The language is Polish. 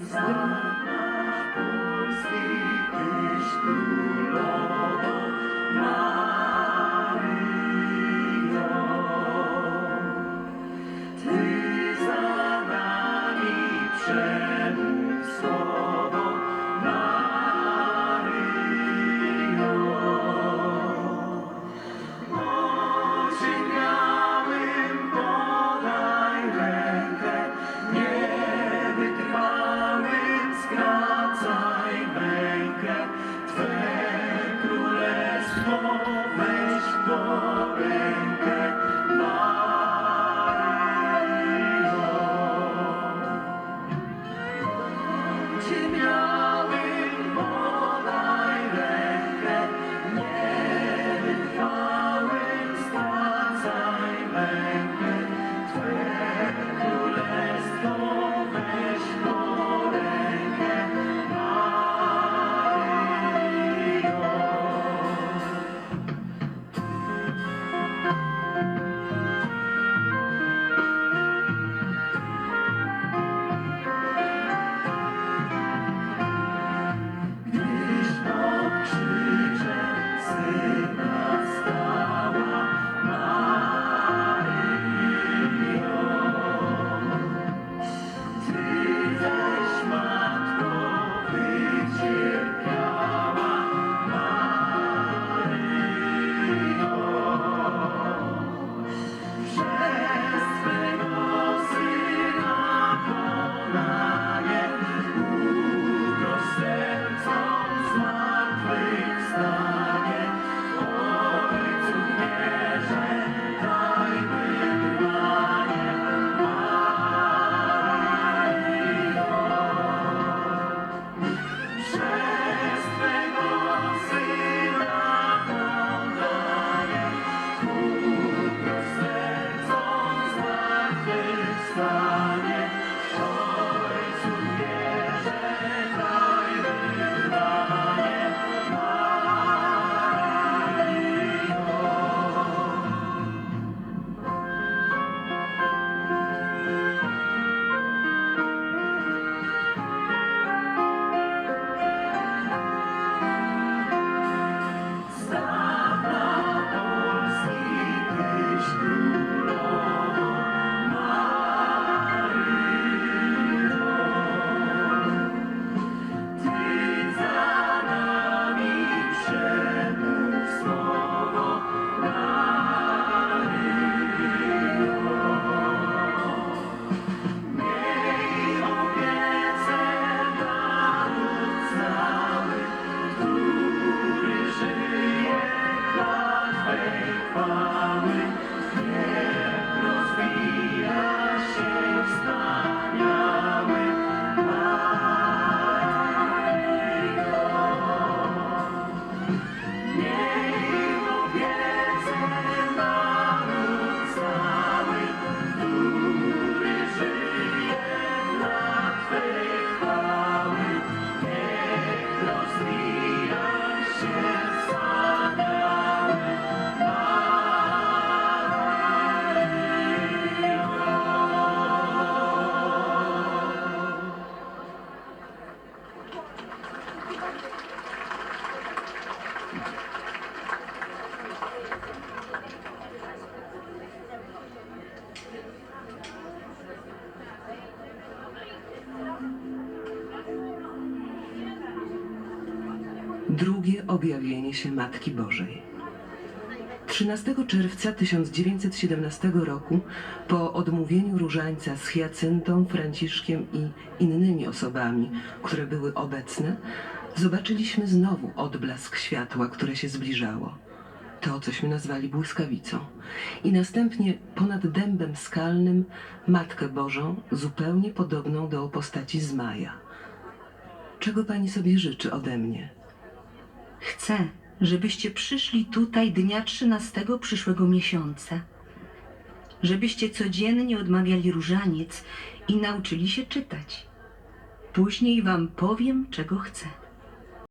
Знаєш, пусть ти ж ту Drugie objawienie się Matki Bożej. 13 czerwca 1917 roku, po odmówieniu różańca z Hyacyntą, Franciszkiem i innymi osobami, które były obecne, zobaczyliśmy znowu odblask światła, które się zbliżało. To, cośmy nazwali błyskawicą. I następnie ponad dębem skalnym Matkę Bożą, zupełnie podobną do postaci Zmaja. Czego pani sobie życzy ode mnie? Chcę, żebyście przyszli tutaj dnia 13 przyszłego miesiąca. Żebyście codziennie odmawiali różaniec i nauczyli się czytać. Później wam powiem, czego chcę.